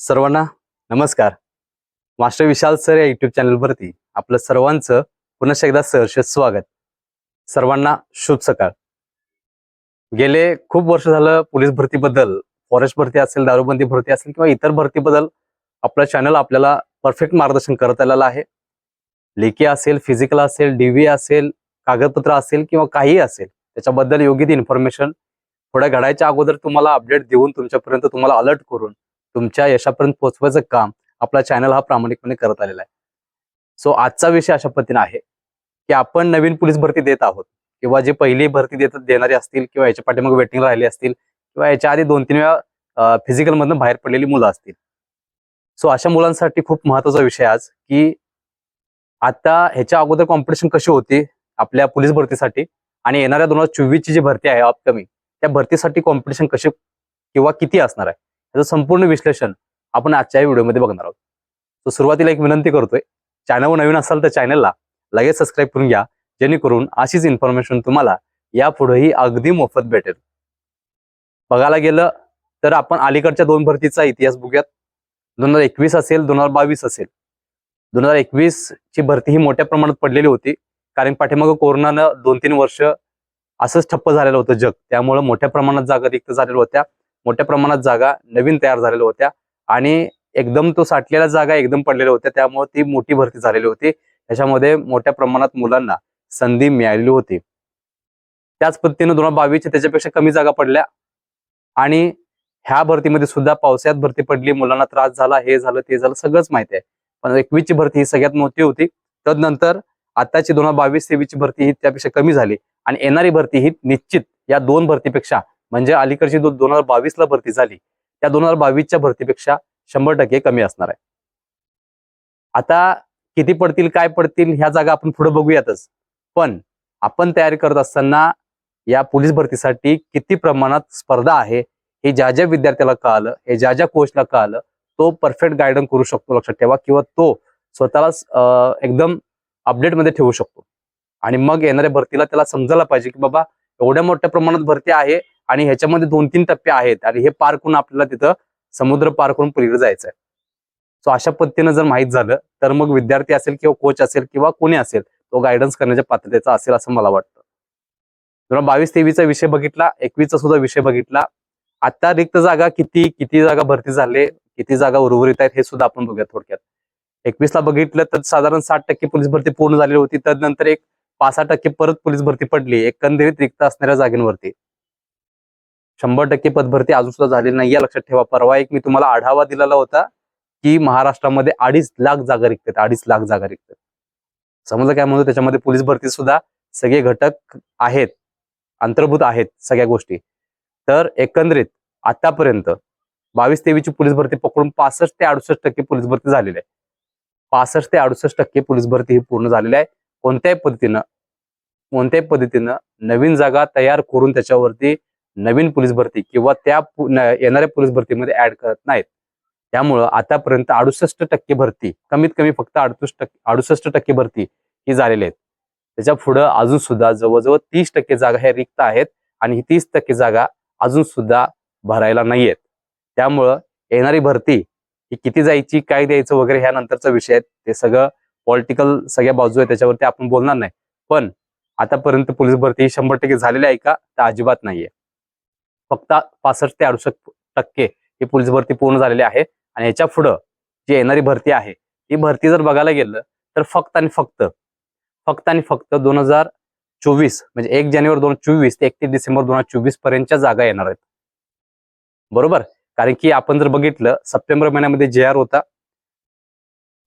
सर्वांना नमस्कार. Master Vishal sir या युट्यूब चॅनलवरती आपलं सर्वांचं पुन्हा एकदा सहर्ष स्वागत. सर्वांना शुभ सकाळ. गेले खूप वर्ष झालं पोलीस भरतीबद्दल फॉरेस्ट भरती असेल दारूबंदी भरती असेल किंवा इतर भरतीबद्दल आपलं चॅनल आपल्याला परफेक्ट मार्गदर्शन करत आलेलं आहे. लेखी असेल फिजिकल असेल डीव्ही असेल कागदपत्र असेल किंवा काहीही असेल त्याच्याबद्दल योग्य ती इन्फॉर्मेशन थोड्या घडायच्या अगोदर तुम्हाला अपडेट देऊन तुमच्यापर्यंत तुम्हाला अलर्ट करून तुमच्या यशापर्यंत पोहोचवायचं काम आपला चॅनल हा प्रामाणिकपणे करत आलेला आहे. सो आजचा विषय अशा पद्धतीने आहे की आपण नवीन पोलीस भरती देत आहोत किंवा जे पहिली भरती देत देणारे असतील किंवा याच्या पाठीमागे वेटिंग राहिले असतील किंवा याच्या आधी दोन तीन वेळा फिजिकल मधनं बाहेर पडलेली मुलं असतील. सो अशा मुलांसाठी खूप महत्त्वाचा विषय आज की आता ह्याच्या अगोदर कॉम्पिटिशन कशी होती आपल्या पोलीस भरतीसाठी आणि येणाऱ्या दोन हजार चोवीसची जी भरती आहे अपकमिंग त्या भरतीसाठी कॉम्पिटिशन कशी किंवा किती असणार आहे? त्याचं संपूर्ण विश्लेषण आपण आजच्या व्हिडिओमध्ये बघणार आहोत. तर सुरुवातीला एक विनंती करतोय चॅनलवर नवीन असाल तर चॅनलला लगेच सबस्क्राईब करून घ्या जेणेकरून अशीच इन्फॉर्मेशन तुम्हाला यापुढेही अगदी मोफत भेटेल. बघायला गेलं तर आपण अलीकडच्या दोन भरतीचा इतिहास बघूयात. दोन हजार एकवीस असेल दोन हजार बावीस असेल. दोन हजार एकवीस ची भरती ही मोठ्या प्रमाणात पडलेली होती कारण पाठीमागं कोरोनानं दोन तीन वर्ष असंच ठप्प झालेलं होतं जग. त्यामुळं मोठ्या प्रमाणात जागा रिक्त झालेल्या होत्या. मोठ्या प्रमाणात जागा नवीन तयार झालेल्या होत्या आणि एकदम तो साठलेल्या जागा एकदम पडलेल्या होत्या. त्यामुळे ती मोठी भरती झालेली होती. त्याच्यामध्ये मोठ्या प्रमाणात मुलांना संधी मिळालेली होती. त्याच पद्धतीनं दोन हजार बावीसच्या त्याच्यापेक्षा कमी जागा पडल्या आणि ह्या भरतीमध्ये सुद्धा पावसाळ्यात भरती पडली. मुलांना त्रास झाला हे झालं ते झालं सगळंच माहिती आहे. पण एकवीसची भरती ही सगळ्यात मोठी होती. तदनंतर आताची दोन हजार बावीस तेवीसची भरती ही त्यापेक्षा कमी झाली आणि येणारी भरती ही निश्चित या दोन भरतीपेक्षा म्हणजे अलीकडची जो दोन हजार बावीसला भरती झाली. त्या दोन हजार बावीसच्या भरतीपेक्षा शंभर टक्के कमी असणार आहे. आता किती पडतील काय पडतील ह्या जागा आपण पुढे बघूयातच. पण आपण तयारी करत असताना या पोलीस भरतीसाठी किती प्रमाणात स्पर्धा आहे हे ज्या ज्या विद्यार्थ्याला कळालं हे ज्या ज्या कोचला कळालं तो परफेक्ट गायडन करू शकतो लक्षात ठेवा किंवा तो स्वतःला एकदम अपडेटमध्ये ठेवू शकतो. आणि मग येणाऱ्या भरतीला त्याला समजायला पाहिजे की बाबा एवढ्या मोठ्या प्रमाणात भरती आहे आणि ह्याच्यामध्ये दोन तीन टप्पे आहेत. आणि हे पार करून आपल्याला तिथं समुद्र पार करून पलीकडे जायचं आहे सो अशा पद्धतीनं जर माहीत झालं तर मग विद्यार्थी असेल किंवा कोच असेल किंवा कोणी असेल तो गायडन्स करण्याच्या पात्रतेचा असेल असं मला वाटतं. दोन बावीस तेवीसचा विषय बघितला एकवीसचा सुद्धा विषय बघितला आता रिक्त जागा किती किती जागा भरती झाले किती जागा उर्वरित आहेत हे सुद्धा आपण बघूया थोडक्यात. एकवीसला बघितलं तर साधारण साठ टक्के पोलीस भरती पूर्ण झालेली होती. तदनंतर एक पाच सहा टक्के परत पोलीस भरती पडली. एकंदरीत रिक्त असणाऱ्या जागेंवरती. शंभर टक्के पदभरती अजून सुद्धा झालेली नाही. या लक्षात ठेवा परवा एक मी तुम्हाला आढावा दिलेला होता की महाराष्ट्रामध्ये अडीच लाख जागा रिक्त आहेत अडीच लाख जागा रिक्त समजलं काय म्हणतो त्याच्यामध्ये पोलीस भरती सुद्धा सगळे घटक आहेत अंतर्भूत आहेत सगळ्या गोष्टी. तर एकंदरीत आतापर्यंत बावीस तेवीसची पोलीस भरती पकडून पासष्ट ते अडुसष्ट टक्के पोलीस भरती झालेली आहे. पासष्ट ते अडुसष्ट टक्के पोलीस भरती ही पूर्ण झालेली आहे. कोणत्याही पद्धतीनं कोणत्याही पद्धतीनं नवीन जागा तयार करून त्याच्यावरती नवीन पोलीस भरती किंवा त्या येणाऱ्या पोलीस भरतीमध्ये ऍड करत नाहीत. त्यामुळं आतापर्यंत अडुसष्ट टक्के भरती कमीत कमी फक्त अडुसष्ट टक्के अडुसष्ट टक्के भरती ही झालेली आहेत. त्याच्या पुढं अजून सुद्धा जवळजवळ तीस टक्के जागा ह्या रिक्त आहेत आणि ही तीस टक्के जागा अजून सुद्धा भरायला नाहीयेत. त्यामुळं येणारी भरती ही किती जायची काय द्यायचं वगैरे ह्या नंतरचा विषय आहे. ते सगळं पॉलिटिकल सगळ्या बाजू आहे त्याच्यावरती आपण बोलणार नाही. पण आतापर्यंत पोलीस भरती ही शंभर टक्के झालेली आहे का? तर अजिबात नाहीये. फक्त पासष्ट ते अडुसष्ट टक्के ही पोलीस भरती पूर्ण झालेली आहे. आणि याच्या पुढं जी येणारी भरती आहे ही भरती जर बघायला गेलं तर फक्त आणि फक्त फक्त आणि फक्त दोन हजार चोवीस म्हणजे एक जानेवारी दोन हजार चोवीस ते एकतीस डिसेंबर दोन हजार चोवीस पर्यंतच्या जागा येणार आहेत. बरोबर? कारण की आपण जर बघितलं सप्टेंबर महिन्यामध्ये जे आर होता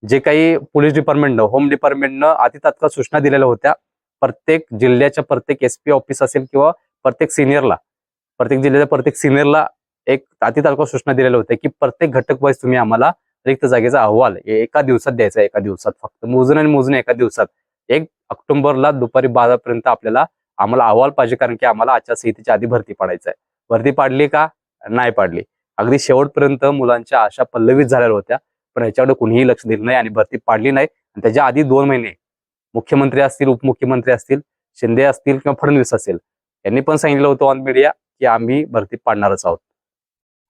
जे काही पोलीस डिपार्टमेंटनं होम डिपार्टमेंटनं अति तात्काळ सूचना दिलेल्या होत्या. प्रत्येक जिल्ह्याच्या प्रत्येक एस पी ऑफिस असेल किंवा प्रत्येक सिनियरला प्रत्येक जिल्ह्याच्या प्रत्येक सिनियरला एक अति तालुका सूचना दिलेल्या होत्या की प्रत्येक घटक वाईज तुम्ही आम्हाला रिक्त जागेचा अहवाल हे एका दिवसात द्यायचा एका दिवसात. फक्त मोजून आणि मोजून एका दिवसात. एक ऑक्टोबरला दुपारी बारापर्यंत आपल्याला आम्हाला अहवाल पाहिजे कारण की आम्हाला आचारसंहितेच्या आधी भरती पाडायचं आहे. भरती पाडली का? नाही पाडली. अगदी शेवटपर्यंत मुलांच्या आशा पल्लवीत झालेल्या होत्या पण ह्याच्याकडे कुणीही लक्ष दिलं नाही आणि भरती पाडली नाही. आणि त्याच्या आधी दोन महिने मुख्यमंत्री असतील उपमुख्यमंत्री असतील शिंदे असतील किंवा फडणवीस असेल यांनी पण सांगितलं होतं ऑन मीडिया की आम्ही भरती पाडणारच आहोत.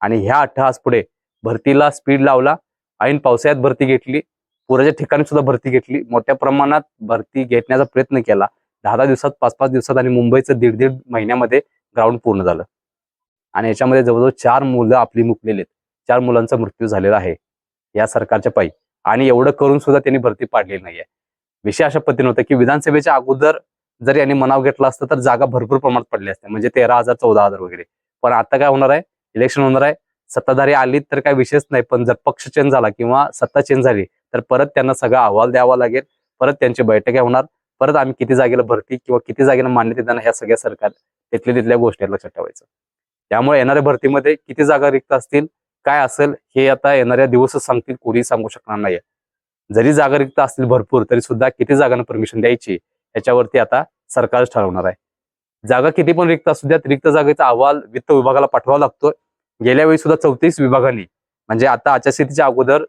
आणि ह्या अठ्ठास पुढे भरतीला स्पीड लावला ऐन पावसाळ्यात भरती घेतली पुराच्या ठिकाणी सुद्धा भरती घेतली मोठ्या प्रमाणात भरती घेण्याचा प्रयत्न केला. दहा दहा दिवसात पाच पाच दिवसात आणि मुंबईचं दीड दीड महिन्यामध्ये ग्राउंड पूर्ण झालं. आणि याच्यामध्ये जवळजवळ चार मुलं आपली मुकलेली आहेत. चार मुलांचा मृत्यू झालेला आहे. या सरकारच्या पायी. आणि एवढं करून सुद्धा त्यांनी भरती पाडलेली नाहीये. विषय अशा पद्धतीने होता की विधानसभेच्या अगोदर जर याने मनाव घेतला असतं तर जागा भरपूर प्रमाणात पडली असते. म्हणजे तेरा हजार चौदा हजार वगैरे. पण आता काय होणार आहे? इलेक्शन होणार आहे. सत्ताधारी आली तर काय विषयच नाही. पण जर पक्ष चेंज झाला किंवा सत्ता चेंज झाली तर परत त्यांना सगळा अहवाल द्यावा लागेल. परत त्यांची बैठका होणार. परत आम्ही किती जागेला भरती किंवा किती जागेला मान्यता देणार ह्या सगळ्या सरकार तिथल्या तिथल्या गोष्टी लक्षात ठेवायचं. त्यामुळे येणाऱ्या भरतीमध्ये किती जागा रिक्त असतील काय असेल हे आता येणाऱ्या दिवसच सांगतील कोणी सांगू शकणार नाही जरी जागा रिक्त असतील भरपूर तरी सुद्धा किती जागांना परमिशन द्यायची याच्यावरती आता सरकारच ठरवणार आहे. जागा किती पण रिक्त असू द्या रिक्त जागेचा अहवाल वित्त विभागाला पाठवावा लागतो गेल्या वेळी सुद्धा चौतीस विभागांनी म्हणजे आता आचारसंहितेच्या अगोदर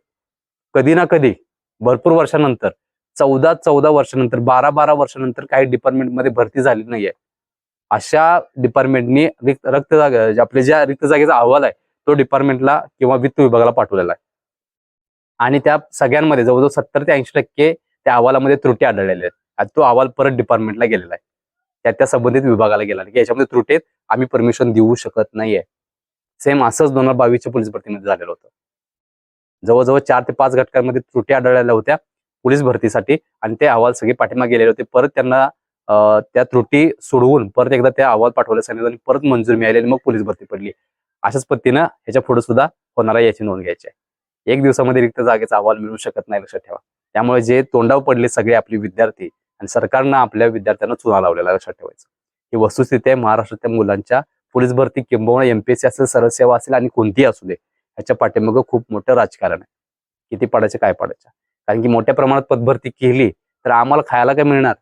कधी ना कधी भरपूर वर्षानंतर चौदा चौदा वर्षानंतर बारा बारा वर्षानंतर काही डिपार्टमेंटमध्ये भरती झाली नाहीये. अशा डिपार्टमेंटनी रिक्त रक्त जागा आपल्या ज्या रिक्त जागेचा अहवाल आहे तो डिपार्टमेंटला किंवा वित्त विभागाला पाठवलेला आहे. आणि त्या सगळ्यांमध्ये जवळजवळ सत्तर ते ऐंशी टक्के त्या अहवालामध्ये त्रुटी आढळलेल्या आहेत. आणि तो अहवाल परत डिपार्टमेंटला गेलेला आहे. त्या त्या संबंधित विभागाला गेला की याच्यामध्ये त्रुटीत आम्ही परमिशन देऊ शकत नाहीये. सेम असंच दोन हजार बावीसच्या पोलीस भरतीमध्ये झालेलं होतं. जवळजवळ चार ते पाच घटकांमध्ये त्रुटी आढळलेल्या होत्या पोलीस भरतीसाठी आणि ते अहवाल सगळे पाठिंबा गेलेले होते. परत त्यांना त्या त्रुटी सोडवून परत एकदा त्या अहवाल पाठवले सांगितलं आणि परत मंजूर मिळाली आणि मग पोलीस भरती पडली. अशाच पद्धतीनं ह्याच्या पुढे सुद्धा होणारा याची नोंद घ्यायची आहे. एक दिवसामध्ये रिक्त जागेचा अहवाल मिळू शकत नाही लक्षात ठेवा. त्यामुळे जे तोंडावर पडले सगळे आपले विद्यार्थी आणि सरकारनं आपल्या विद्यार्थ्यांना चुना लावलेला लक्षात ठेवायचं. ही वस्तुस्थिती आहे महाराष्ट्रातल्या मुलांच्या पोलीस भरती किंबहुना एमपीएससी असेल सरळ सेवा असेल आणि कोणतीही असू दे ह्याच्या पाठीमागं खूप मोठं राजकारण आहे. किती पडायचं काय पडायचं? कारण की मोठ्या प्रमाणात पदभरती केली तर आम्हाला खायला काय मिळणार?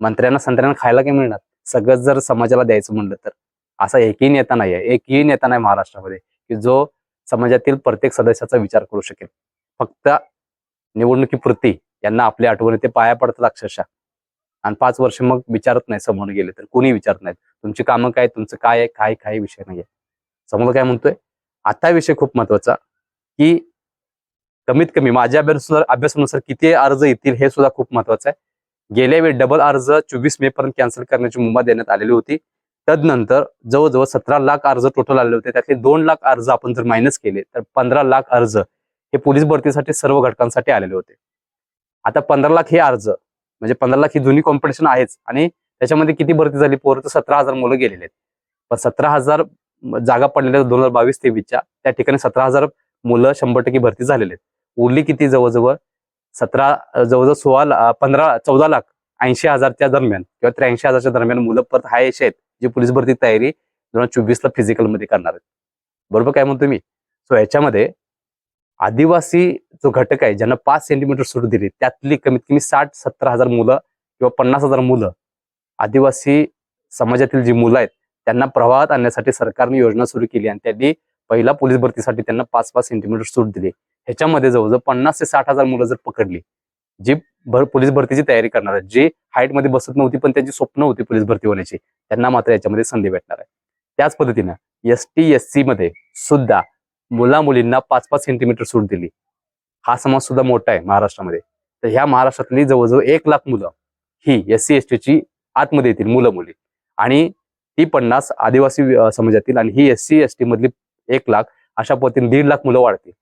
मंत्र्यांना संत्र्यांना खायला काय मिळणार? सगळंच जर समाजाला द्यायचं म्हणलं तर. असा एकही नेता नाही आहे एकही नेता नाही महाराष्ट्रामध्ये की जो समाजातील प्रत्येक सदस्याचा विचार करू शकेल. फक्त निवडणुकीपुरती यांना आपल्या आठवणी ते पाया पडतात अक्षरशः. आणि पाच वर्ष मग विचारत नाही समोर गेले तर कोणी विचारत नाहीत. तुमची कामं काय? तुमचं काय आहे? काय काय विषय नाहीये. समोर काय म्हणतोय? आता विषय खूप महत्त्वाचा की कमीत कमी माझ्या अभ्यासानुसार अभ्यासानुसार किती अर्ज येतील हे सुद्धा खूप महत्वाचं आहे. गेल्या वेळी डबल अर्ज चोवीस मे पर्यंत कॅन्सल करण्याची मुभा देण्यात आलेली होती. तदनंतर जवळजवळ सतरा लाख अर्ज टोटल आले होते. त्यातले दोन लाख अर्ज आपण जर मायनस केले तर पंधरा लाख अर्ज हे पोलीस भरतीसाठी सर्व घटकांसाठी आलेले होते. आता पंधरा लाख हे अर्ज म्हणजे पंधरा लाख ही जुनी कॉम्पिटिशन आहेच. आणि त्याच्यामध्ये किती भरती झाली? पोरं तर सतरा हजार मुलं गेलेले आहेत. पण सतरा हजार जागा पडलेल्या दोन हजार बावीस तेवीसच्या. त्या ठिकाणी सतरा हजार मुलं शंभर टक्के भरती झालेले आहेत. उरली किती जवळजवळ? सतरा जवळजवळ सोळा पंधरा चौदा लाख ऐंशी हजारच्या दरम्यान किंवा त्र्याऐंशी हजारच्या दरम्यान मुलं परत हाय आहेत जी पोलीस भरती तयारी दोन हजार चोवीसला फिजिकलमध्ये करणार आहेत. बरोबर काय म्हणतो मी? सो याच्यामध्ये आदिवासी जो घटक आहे ज्यांना पाच सेंटीमीटर सूट दिली त्यातली कमीत कमी साठ सत्तर हजार मुलं किंवा पन्नास हजार मुलं आदिवासी समाजातील जी मुलं आहेत त्यांना प्रवाहात आणण्यासाठी सरकारने योजना सुरू केली आणि त्यांनी पहिला पोलीस भरतीसाठी त्यांना पाच पाच सेंटीमीटर सूट दिली. ह्याच्यामध्ये जवळजवळ पन्नास ते साठ हजार मुलं जर पकडली जी भर पोलीस भरतीची तयारी करणार आहे जी हाईटमध्ये बसत नव्हती पण त्यांची स्वप्न होती पोलीस भरती होण्याची त्यांना मात्र याच्यामध्ये संधी भेटणार आहे. त्याच पद्धतीनं एस टी एस सी मध्ये सुद्धा मुला मुलींना पाच पाच सेंटीमीटर सूट दिली. हा समाज सुद्धा मोठा आहे महाराष्ट्रामध्ये. तर ह्या महाराष्ट्रातली जवळजवळ एक लाख मुलं ही एस सी एस टीची आतमध्ये येतील मुलं मुली आणि ती पन्नास आदिवासी समाजातील आणि ही एस सी एस टी मधली एक लाख अशा पद्धतीने दीड लाख मुलं वाढतील.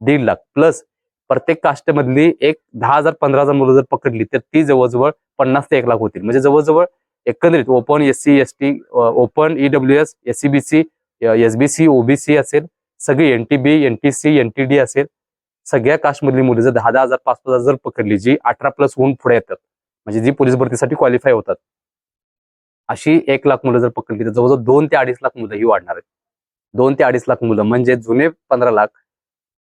दीड लाख प्लस प्रत्येक कास्टमधली एक दहा हजार पंधरा हजार मुलं जर पकडली तर ती जवळजवळ पन्नास ते एक लाख होतील. म्हणजे जवळजवळ एकंदरीत open S C S T open E W S S C B C S B C OBC असेल सगळी N T B N T C N T D असेल सगळ्या कास्टमधली मुलं जर दहा दहा हजार पाच पाच हजार जर पकडली जी अठरा प्लस होऊन पुढे येतात म्हणजे जी पोलीस भरतीसाठी क्वालिफाय होतात अशी एक लाख मुलं जर पकडली तर जवळजवळ दोन ते अडीच लाख मुलं ही वाढणार आहेत. दोन ते अडीच लाख मुलं म्हणजे जुने पंधरा लाख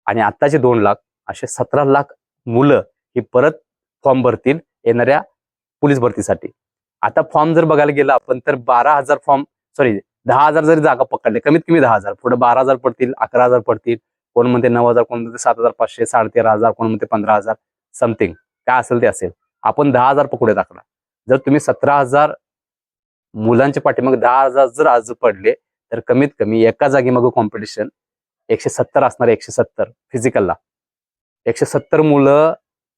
आणि आत्ताचे दोन लाख असे सतरा लाख मुलं ही परत फॉर्म भरतील येणाऱ्या पोलीस भरतीसाठी. आता फॉर्म जर बघायला गेला आपण तर बारा हजार फॉर्म सॉरी दहा हजार जरी जागा पकडले कमीत कमी दहा हजार पुढे बारा हजार पडतील अकरा हजार पडतील कोण म्हणते नऊ हजार कोण म्हणते सात हजार पाचशे साडे तेरा हजार कोण म्हणते पंधरा हजार समथिंग काय असेल ते असेल. आपण दहा हजार पकडूयात आकडा. जर तुम्ही सतरा हजार मुलांच्या पाठीमागे दहा हजार जर आज पडले तर कमीत कमी एका जागी मग कॉम्पिटिशन एकशे सत्तर असणार एकशे सत्तर फिजिकलला एकशे सत्तर मुलं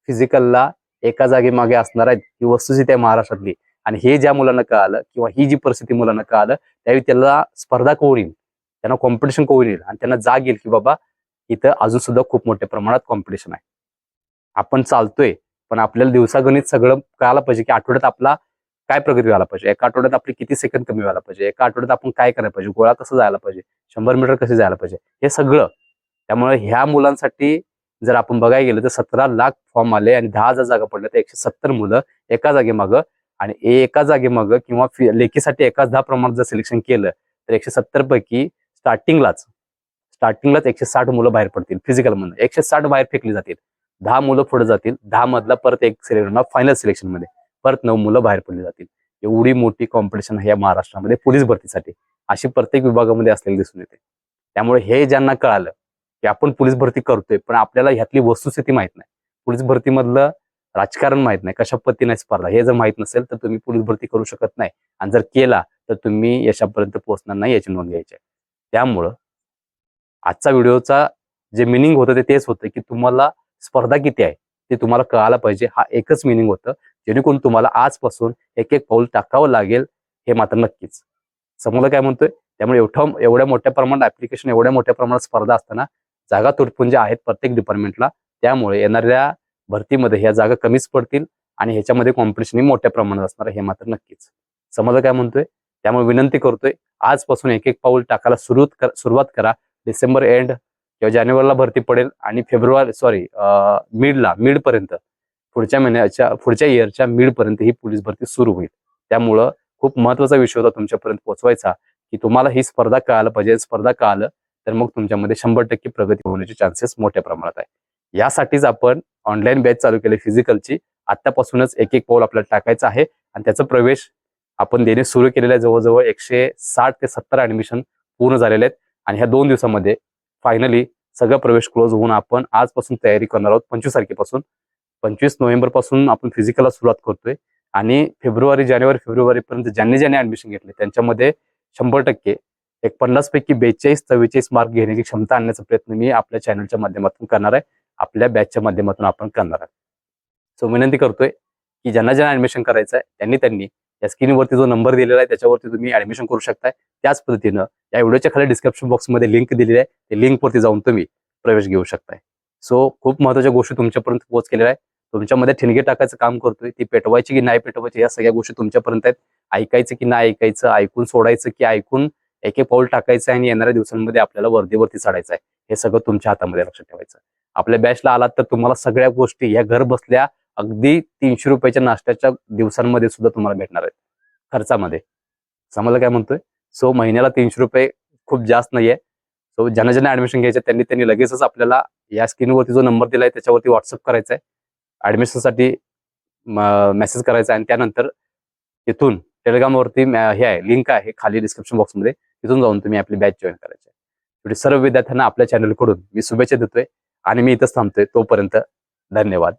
फिजिकलला एका जागी मागे असणार आहेत ही वस्तुस्थिती आहे महाराष्ट्रातली आणि हे ज्या मुलांना कळालं किंवा ही जी परिस्थिती मुलांना कळालं त्यावेळी त्याला स्पर्धा कोण येईल. त्यांना कॉम्पिटिशन कोण येईल आणि त्यांना जाग येईल की बाबा इथं अजून सुद्धा खूप मोठ्या प्रमाणात कॉम्पिटिशन आहे. आपण चालतोय पण आपल्याला दिवसागणित सगळं कळायला पाहिजे की आठवड्यात आपला काय प्रगती व्हायला पाहिजे? एका आठवड्यात आपली किती सेकंद कमी व्हायला पाहिजे? एका आठवड्यात आपण काय करायला पाहिजे? गोळा कसं जायला पाहिजे? शंभर मीटर कसे जायला पाहिजे? हे सगळं. त्यामुळे ह्या मुलांसाठी जर आपण बघायला गेलं तर सतरा लाख फॉर्म आले आणि दहा हजार जागा पडल्या तर एकशे सत्तर मुलं एका जागे मागं आणि एका जागे मग किंवा लेखीसाठी एकाच दहा प्रमाणात जर सिलेक्शन केलं तर एकशे सत्तर पैकी स्टार्टिंगलाच स्टार्टिंगलाच एकशे साठ मुलं बाहेर पडतील फिजिकल म्हणून एकशे साठ बाहेर फेकली जातील. दहा मुलं पुढे जातील. दहा मधला परत एक सिलेक्शन फायनल सिलेक्शनमध्ये. परत नऊ मुलं बाहेर पडली जातील. एवढी मोठी कॉम्पिटिशन आहे या महाराष्ट्रामध्ये पोलीस भरतीसाठी. अशी प्रत्येक विभागामध्ये असलेली दिसून येते. त्यामुळे हे ज्यांना कळालं की आपण पोलीस भरती करतोय पण आपल्याला ह्यातली वस्तुस्थिती माहीत नाही. पोलीस भरतीमधलं राजकारण माहीत नाही कशा पद्धतीने स्पर्धा हे जर माहीत नसेल तर तुम्ही पोलीस भरती करू शकत नाही. आणि जर केला तर तुम्ही यशापर्यंत पोहोचणार नाही याची नोंद घ्यायची आहे. त्यामुळं आजचा व्हिडिओचा जे मिनिंग होतं ते तेच होतं की तुम्हाला स्पर्धा किती आहे ते तुम्हाला कळायला पाहिजे. हा एकच मिनिंग होतं जेणेकरून तुम्हाला आजपासून एक एक पाऊल टाकावं लागेल हे मात्र नक्कीच. समोर काय म्हणतोय? त्यामुळे एवढं एवढ्या मोठ्या प्रमाणात ऍप्लिकेशन एवढ्या मोठ्या प्रमाणात स्पर्धा असताना जागा तुटपुंजे आहेत प्रत्येक डिपार्टमेंटला त्यामुळे येणाऱ्या भरतीमध्ये ह्या जागा कमीच पडतील आणि ह्याच्यामध्ये कॉम्पिटिशनही मोठ्या प्रमाणात असणार हे मात्र नक्कीच. समजा काय म्हणतोय? त्यामुळे विनंती करतोय आजपासून एक एक पाऊल टाकायला सुरुवात सुरुवात करा. डिसेंबर एंड किंवा जानेवारीला भरती पडेल आणि फेब्रुवारी सॉरी मिडला मिड पर्यंत पुढच्या महिन्याच्या पुढच्या इयरच्या मिडपर्यंत ही पोलीस भरती सुरू होईल. त्यामुळं खूप महत्त्वाचा विषय होता तुमच्यापर्यंत पोहोचवायचा की तुम्हाला ही स्पर्धा कळायला पाहिजे. स्पर्धा कळालं तर मग तुमच्यामध्ये शंभर टक्के प्रगती होण्याचे चान्सेस मोठ्या प्रमाणात आहे यासाठीच आपण ऑनलाईन बॅच चालू केली फिजिकलची आतापासूनच एक एक पाऊल आपल्याला टाकायचं आहे आणि त्याचा प्रवेश आपण देणे सुरू केलेला आहे. जवळजवळ एकशे साठ ते सत्तर ऍडमिशन पूर्ण झालेले आहेत. आणि ह्या दोन दिवसामध्ये फायनली सगळं प्रवेश क्लोज होऊन आपण आजपासून तयारी करणार आहोत. पंचवीस तारखेपासून. पंचवीस नोव्हेंबरपासून आपण फिजिकलला सुरुवात करतोय. आणि फेब्रुवारी जानेवारी फेब्रुवारीपर्यंत ज्यांनी ज्यांनी ॲडमिशन घेतले त्यांच्यामध्ये शंभर टक्के एक पन्नासपैकी बेचाळीस चव्वेचाळीस मार्क घेण्याची क्षमता आणण्याचा प्रयत्न मी आपल्या चॅनलच्या माध्यमातून करणार आहे. आपल्या बॅचच्या माध्यमातून आपण करणार आहोत. सो विनंती करतोय की ज्यांना ज्यांना ऍडमिशन करायचं आहे त्यांनी त्यांनी या स्क्रीनवरती जो नंबर दिलेला आहे त्याच्यावरती तुम्ही ऍडमिशन करू शकताय. त्याच पद्धतीनं या व्हिडिओच्या खाली डिस्क्रिप्शन बॉक्समध्ये लिंक दिलेली आहे. त्या लिंकवरती जाऊन तुम्ही प्रवेश घेऊ शकताय. सो खूप महत्त्वाच्या गोष्टी तुमच्यापर्यंत पोहोच केलेल्या आहे तुमच्यामध्ये ठिणगे टाकायचं काम करतोय. ती पेटवायची की नाही पेटवायची या सगळ्या गोष्टी तुमच्यापर्यंत आहेत. ऐकायचं की नाही ऐकायचं ऐकून सोडायचं की ऐकून एक एक पाऊल टाकायचं आहे आणि येणाऱ्या दिवसांमध्ये आपल्याला वर्दीवरती चढायचं आहे. हे सगळं तुमच्या हातामध्ये लक्षात ठेवायचं आपल्या बॅचला आलात तर तुम्हाला सगळ्या गोष्टी या घर बसल्या अगदी तीनशे रुपयाच्या नाश्त्याच्या दिवसांमध्ये सुद्धा तुम्हाला भेटणार आहेत. खर्चामध्ये. समजलं काय म्हणतोय? सो महिन्याला तीनशे रुपये खूप जास्त नाहीये. सो ज्यांना ज्यांना ऍडमिशन घ्यायचं आहे, त्यांनी त्यांनी लगेचच आपल्याला या स्क्रीनवरती जो नंबर दिलाय त्याच्यावरती व्हॉट्सअप करायचा आहे ऍडमिशनसाठी मेसेज करायचा आहे आणि त्यानंतर तिथून टेलिग्रामवरती हे आहे लिंक आहे खाली डिस्क्रिप्शन बॉक्समध्ये तिथून जाऊन तुम्ही आपली बॅच जॉईन करायची आहे. सर्व विद्यार्थ्यांना आपल्या चॅनलकडून मी शुभेच्छा देतोय. आणि मी इथंच थांबतोय. तोपर्यंत धन्यवाद.